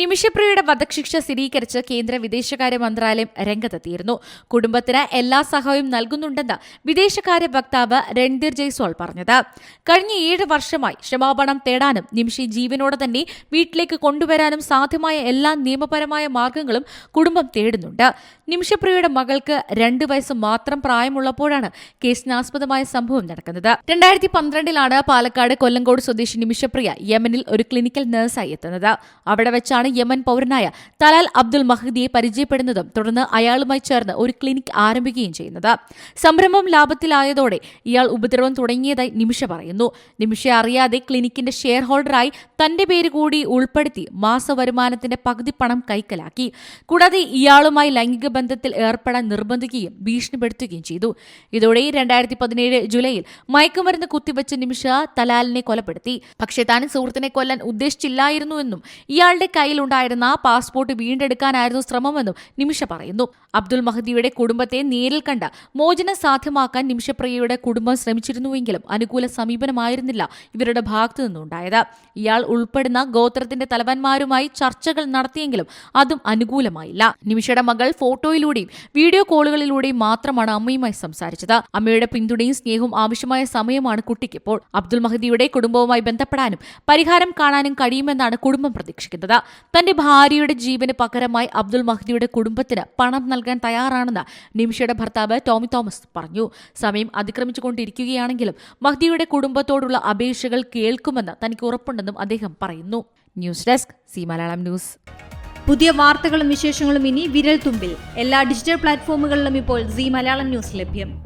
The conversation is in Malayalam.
നിമിഷപ്രിയയുടെ വധശിക്ഷ സ്ഥിരീകരിച്ച് കേന്ദ്ര വിദേശകാര്യ മന്ത്രാലയം രംഗത്തെത്തിയിരുന്നു. കുടുംബത്തിന് എല്ലാ സഹായവും നൽകുന്നുണ്ടെന്ന് വിദേശകാര്യ വക്താവ് രൺധീർ ജയ്സ്വാൾ പറഞ്ഞത്. കഴിഞ്ഞ ഏഴ് വർഷമായി ക്ഷമാപണം തേടാനും നിമിഷി ജീവനോടെ തന്നെ വീട്ടിലേക്ക് കൊണ്ടുവരാനും സാധ്യമായ എല്ലാ നിയമപരമായ മാർഗങ്ങളും കുടുംബം തേടുന്നുണ്ട്. നിമിഷപ്രിയയുടെ മകൾക്ക് രണ്ട് വയസ്സ് മാത്രം പ്രായമുള്ളപ്പോഴാണ് കേസിനാസ്പദമായ സംഭവം നടക്കുന്നത്. രണ്ടായിരത്തി പന്ത്രണ്ടിലാണ് പാലക്കാട് കൊല്ലങ്കോട് സ്വദേശി നിമിഷപ്രിയ യമനിൽ ഒരു ക്ലിനിക്കൽ നഴ്സായി എത്തുന്നത്. അവിടെ വെച്ചാണ് യമൻ പൗരനായ തലാൽ അബ്ദുൽ മഹദിയെ പരിചയപ്പെടുന്നതും തുടർന്ന് അയാളുമായി ചേർന്ന് ഒരു ക്ലിനിക് ആരംഭിക്കുകയും ചെയ്യുന്നത്. സംരംഭം ലാഭത്തിലായതോടെ ഇയാൾ ഉപദ്രവം തുടങ്ങിയതായി നിമിഷ പറയുന്നു. നിമിഷ അറിയാതെ ക്ലിനിക്കിന്റെ ഷെയർ ഹോൾഡറായി തന്റെ പേര് കൂടി ഉൾപ്പെടുത്തി മാസ വരുമാനത്തിന്റെ പകുതി പണം കൈക്കലാക്കി. കൂടാതെ ഇയാളുമായി ലൈംഗിക ബന്ധത്തിൽ ഏർപ്പെടാൻ നിർബന്ധിക്കുകയും ഭീഷണിപ്പെടുത്തുകയും ചെയ്തു. ഇതോടെ രണ്ടായിരത്തി പതിനേഴ് ജൂലൈയിൽ മയക്കുമരുന്ന് കുത്തിവെച്ച നിമിഷ തലാലിനെ കൊലപ്പെടുത്തി. പക്ഷേ താൻ സുഹൃത്തിനെ കൊല്ലാൻ ഉദ്ദേശിച്ചില്ലായിരുന്നുവെന്നും ഇയാളുടെ കയ്യിലുണ്ടായിരുന്ന പാസ്പോർട്ട് വീണ്ടെടുക്കാനായിരുന്നു ശ്രമമെന്നും നിമിഷ പറയുന്നു. അബ്ദുൽ മഹദിയുടെ കുടുംബത്തെ നേരിൽ കണ്ട് മോചനം സാധ്യമാക്കാൻ നിമിഷപ്രിയയുടെ കുടുംബം ശ്രമിച്ചിരുന്നുവെങ്കിലും അനുകൂല സമീപനമായിരുന്നില്ല ഇവരുടെ ഭാഗത്തു നിന്നുണ്ടായത്. ഇയാൾ ഉൾപ്പെടുന്ന ഗോത്രത്തിന്റെ തലവന്മാരുമായി ചർച്ചകൾ നടത്തിയെങ്കിലും അതും അനുകൂലമായില്ല. നിമിഷയുടെ മകൾ ഫോട്ടോയിലൂടെയും വീഡിയോ കോളുകളിലൂടെയും മാത്രമാണ് അമ്മയുമായി സംസാരിച്ചത്. അമ്മയുടെ പിന്തുണയും സ്നേഹവും ആവശ്യമായ സമയമാണ് കുട്ടിക്കിപ്പോൾ അബ്ദുൽ മഹദിയുടെ കുടുംബവുമായി ബന്ധപ്പെടാനും പരിഹാരം കാണാനും കഴിയുമെന്നാണ് കുടുംബം പ്രതീക്ഷിക്കുന്നത്. തന്റെ ഭാര്യയുടെ ജീവന് പകരമായി അബ്ദുൾ മഹ്ദിയുടെ കുടുംബത്തിന് പണം നൽകാൻ തയ്യാറാണെന്ന് നിമിഷയുടെ ഭർത്താവ് ടോമി തോമസ് പറഞ്ഞു. സമയം അതിക്രമിച്ചുകൊണ്ടിരിക്കുകയാണെങ്കിലും മഹ്ദിയുടെ കുടുംബത്തോടുള്ള അപേക്ഷകൾ കേൾക്കുമെന്ന് തനിക്ക് ഉറപ്പുണ്ടെന്നും അദ്ദേഹം പറയുന്നു. News desk C Malayalam news. പുതിയ വാർത്തകളും വിശേഷങ്ങളും ഇനി വിരൽ തുമ്പിൽ എല്ലാ ഡിജിറ്റൽ പ്ലാറ്റ്ഫോമുകളിലും ഇപ്പോൾ സി മലയാളം ന്യൂസ് ലഭ്യം.